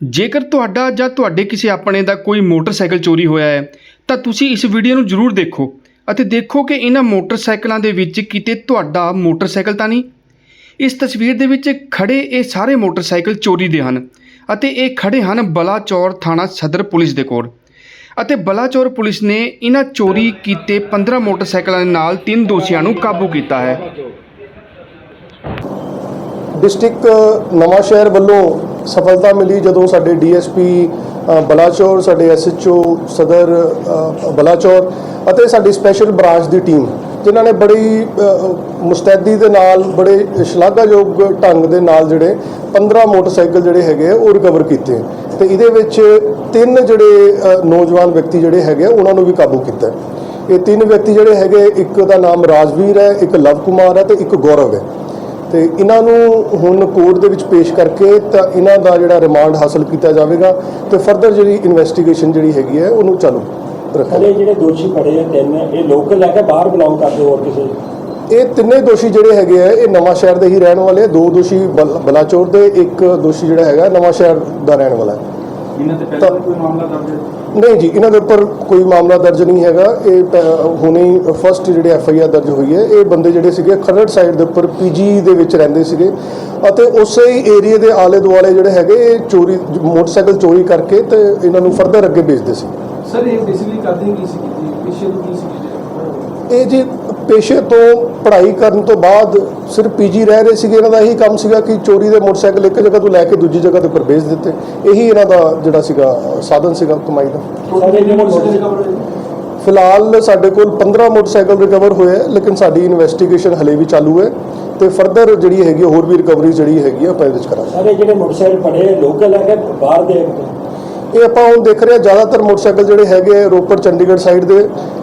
ਜੇਕਰ ਤੁਹਾਡਾ ਜਾਂ ਤੁਹਾਡੇ ਕਿਸੇ ਆਪਣੇ ਦਾ ਕੋਈ ਮੋਟਰਸਾਈਕਲ ਚੋਰੀ ਹੋਇਆ ਹੈ, ਤਾਂ ਤੁਸੀਂ ਇਸ ਵੀਡੀਓ ਨੂੰ ਜ਼ਰੂਰ ਦੇਖੋ ਅਤੇ ਦੇਖੋ ਕਿ ਇਹਨਾਂ ਮੋਟਰਸਾਈਕਲਾਂ ਦੇ ਵਿੱਚ ਕਿਤੇ ਤੁਹਾਡਾ ਮੋਟਰਸਾਈਕਲ ਤਾਂ ਨਹੀਂ। ਇਸ ਤਸਵੀਰ ਦੇ ਵਿੱਚ ਖੜੇ ਇਹ ਸਾਰੇ ਮੋਟਰਸਾਈਕਲ ਚੋਰੀ ਦੇ ਹਨ ਅਤੇ ਇਹ ਖੜੇ ਹਨ ਬਲਾਚੌਰ ਥਾਣਾ ਸਦਰ ਪੁਲਿਸ ਦੇ ਕੋਲ। ਅਤੇ ਬਲਾਚੌਰ ਪੁਲਿਸ ਨੇ ਇਹਨਾਂ ਚੋਰੀ ਕੀਤੇ 15 ਮੋਟਰਸਾਈਕਲਾਂ ਦੇ ਨਾਲ ਤਿੰਨ ਦੋਸ਼ੀਆਂ ਨੂੰ ਕਾਬੂ ਕੀਤਾ ਹੈ। ਡਿਸਟ੍ਰਿਕਟ ਨਵਾਂ ਸ਼ਹਿਰ ਵੱਲੋਂ ਸਫਲਤਾ ਮਿਲੀ ਜਦੋਂ ਸਾਡੇ ਡੀਐਸਪੀ ਬਲਾਚੌਰ ਸਾਡੇ ਐਸਐਚਓ ਸਦਰ ਬਲਾਚੌਰ ਅਤੇ ਸਾਡੀ ਸਪੈਸ਼ਲ ਬ੍ਰਾਂਚ ਦੀ ਟੀਮ ਜਿਨ੍ਹਾਂ ਨੇ ਬੜੀ ਮੁਸਤੈਦੀ ਦੇ ਨਾਲ ਬੜੇ ਸ਼ਲਾਘਾਯੋਗ ਢੰਗ ਦੇ ਨਾਲ ਜਿਹੜੇ 15 ਮੋਟਰਸਾਈਕਲ ਜਿਹੜੇ ਹੈਗੇ ਆ, ਉਹ ਰਿਕਵਰ ਕੀਤੇ। ਤੇ ਇਹਦੇ ਵਿੱਚ ਤਿੰਨ ਜਿਹੜੇ ਨੌਜਵਾਨ ਵਿਅਕਤੀ ਜਿਹੜੇ ਹੈਗੇ ਉਹਨਾਂ ਨੂੰ ਵੀ ਕਾਬੂ ਕੀਤਾ ਇਹ ਤਿੰਨ ਵਿਅਕਤੀ ਜਿਹੜੇ ਹੈਗੇ ਇੱਕ ਦਾ ਨਾਮ ਰਾਜਵੀਰ ਹੈ ਇੱਕ ਲਵ ਕੁਮਾਰ ਹੈ ਤੇ ਇੱਕ ਗੌਰਵ ਹੈ। ਤੇ ਇਹਨਾਂ ਨੂੰ ਹੁਣ ਕੋਰਟ ਦੇ ਵਿੱਚ ਪੇਸ਼ ਕਰਕੇ ਤਾਂ ਇਹਨਾਂ ਦਾ ਜਿਹੜਾ ਰਿਮਾਂਡ ਹਾਸਲ ਕੀਤਾ ਜਾਵੇਗਾ ਤੇ ਫਰਦਰ ਜਿਹੜੀ ਇਨਵੈਸਟੀਗੇਸ਼ਨ ਜਿਹੜੀ ਹੈਗੀ ਹੈ ਉਹਨੂੰ ਚਾਲੂ ਰੱਖਾਂਗੇ। ਜਿਹੜੇ ਦੋਸ਼ੀ ਫੜੇ ਆ ਤਿੰਨ ਇਹ ਲੋਕਲ ਹੈ ਕਿ ਬਾਹਰ ਬਿਲੋਂਗ ਕਰਦੇ ਹੋਰ ਕਿਸੇ? ਇਹ ਤਿੰਨੇ ਦੋਸ਼ੀ ਜਿਹੜੇ ਹੈਗੇ ਆ ਇਹ ਨਵਾਂ ਸ਼ਹਿਰ ਦੇ ਹੀ ਰਹਿਣ ਵਾਲੇ। ਦੋ ਦੋਸ਼ੀ ਬਲ- ਬਲਾਚੌਰ ਦੇ ਇੱਕ ਦੋਸ਼ੀ ਜਿਹੜਾ ਹੈਗਾ ਨਵਾਂ ਸ਼ਹਿਰ ਦਾ ਰਹਿਣ ਵਾਲਾ ਹੈ। ਇਹਨਾਂ ਤੇ ਤਾਂ- ਪਹਿਲਾਂ ਵੀ ਕੋਈ ਮਾਮਲਾ ਦਰਜ ਹੈ? ਨਹੀਂ ਜੀ ਇਹਨਾਂ ਦੇ ਉੱਪਰ ਕੋਈ ਮਾਮਲਾ ਦਰਜ ਨਹੀਂ ਹੈਗਾ। ਇਹ ਪ- ਹੁਣੇ ਹੀ ਫਸਟ ਜਿਹੜੇ ਐਫ ਆਈ ਆਰ ਦਰਜ ਹੋਈ ਹੈ ਇਹ ਬੰਦੇ ਜਿਹੜੇ ਸੀਗੇ ਖਰੜ ਸਾਈਡ ਦੇ ਉੱਪਰ ਪੀਜੀ ਦੇ ਵਿੱਚ ਰਹਿੰਦੇ ਸੀਗੇ। ਅਤੇ ਉਸੇ ਹੀ ਏਰੀਆ ਦੇ ਆਲੇ ਦੁਆਲੇ ਜਿਹੜੇ ਹੈਗੇ ਇਹ ਚੋਰੀ ਮੋਟਰਸਾਈਕਲ ਚੋਰੀ ਕਰਕੇ ਤੇ ਇਹਨਾਂ ਨੂੰ ਫਰਦਰ ਅੱਗੇ ਵੇਚਦੇ ਸੀ। ਸਰ ਇਹ ਬੇਸਿਕਲੀ ਕਰਦੇ ਕੀ ਸੀ? ਜੀ ਪਿੱਛੇ ਤੋਂ ਕੀ ਸੀ? ਇਹ ਜੀ ਪੇਸ਼ੇ ਤੋਂ ਪੜ੍ਹਾਈ ਕਰਨ ਤੋਂ ਬਾਅਦ ਸਿਰਫ ਪੀਜੀ ਰਹਿ ਰਹੇ ਸੀਗੇ ਇਹਨਾਂ ਦਾ ਇਹੀ ਕੰਮ ਸੀਗਾ ਕਿ ਚੋਰੀ ਦੇ ਮੋਟਰਸਾਈਕਲ ਇੱਕ ਜਗ੍ਹਾ ਤੋਂ ਲੈ ਕੇ ਦੂਜੀ ਜਗ੍ਹਾ ਤੇ ਉੱਪਰ ਵੇਚ ਦਿੱਤੇ। ਇਹੀ ਇਹਨਾਂ ਦਾ ਜਿਹੜਾ ਸੀਗਾ ਸਾਧਨ ਸੀਗਾ ਕਮਾਈ ਦਾ। ਫਿਲਹਾਲ ਸਾਡੇ ਕੋਲ 15 ਮੋਟਰਸਾਈਕਲ ਰਿਕਵਰ ਹੋਏ ਲੇਕਿਨ ਸਾਡੀ ਇਨਵੈਸਟੀਗੇਸ਼ਨ ਹਲੇ ਵੀ ਚਾਲੂ ਹੈ ਤੇ ਫਰਦਰ ਜਿਹੜੀ ਹੈਗੀ ਹੋਰ ਵੀ ਰਿਕਵਰੀ ਜਿਹੜੀ ਹੈਗੀ ਆ ਵਿੱਚ ਕਰਾਂਗੇ। ਸਾਰੇ ਜਿਹੜੇ ਮੋਟਰਸਾਈਕਲ ਫੜੇ ਲੋਕਲ ਹੈ ਕਿ ਬਾਹਰ ਦੇ? ਇਹ ਆਪਾਂ ਹੁਣ ਦੇਖ ਰਹੇ ਹਾਂ ਜ਼ਿਆਦਾਤਰ ਮੋਟਰਸਾਈਕਲ ਜਿਹੜੇ ਹੈਗੇ ਆ, ਰੋਪੜ ਚੰਡੀਗੜ੍ਹ ਸਾਈਡ ਦੇ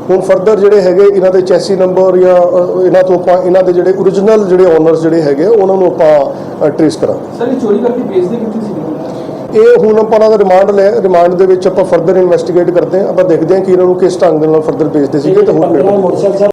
ਹੁਣ ਫਰਦਰ ਜਿਹੜੇ ਹੈਗੇ ਇਹਨਾਂ ਦੇ ਚੈਸੀ ਨੰਬਰ ਜਾਂ ਇਹਨਾਂ ਤੋਂ ਆਪਾਂ ਇਹਨਾਂ ਦੇ ਜਿਹੜੇ origignal ਜਿਹੜੇ ਓਨਰਸ ਜਿਹੜੇ ਹੈਗੇ ਆ, ਉਹਨਾਂ ਨੂੰ ਆਪਾਂ ਟ੍ਰੇਸ ਕਰਾਂਗੇ। ਸਰ ਇਹ ਚੋਰੀ ਕਰਕੇ ਵੇਚਦੇ ਕਿੱਥੇ ਸੀ? ਇਹ ਹੁਣ ਆਪਾਂ ਦਾ ਰਿਮਾਂਡ ਲੈ ਰਿਮਾਂਡ ਦੇ ਵਿੱਚ ਆਪਾਂ ਫਰਦਰ ਇਨਵੈਸਟੀਗੇਟ ਕਰਦੇ ਹਾਂ ਆਪਾਂ ਦੇਖਦੇ ਹਾਂ ਕਿ ਇਹਨਾਂ ਨੂੰ ਕਿਸ ਢੰਗ ਦੇ ਨਾਲ ਫਰਦਰ ਭੇਜਦੇ ਸੀਗੇ ਤੇ ਹੋਰ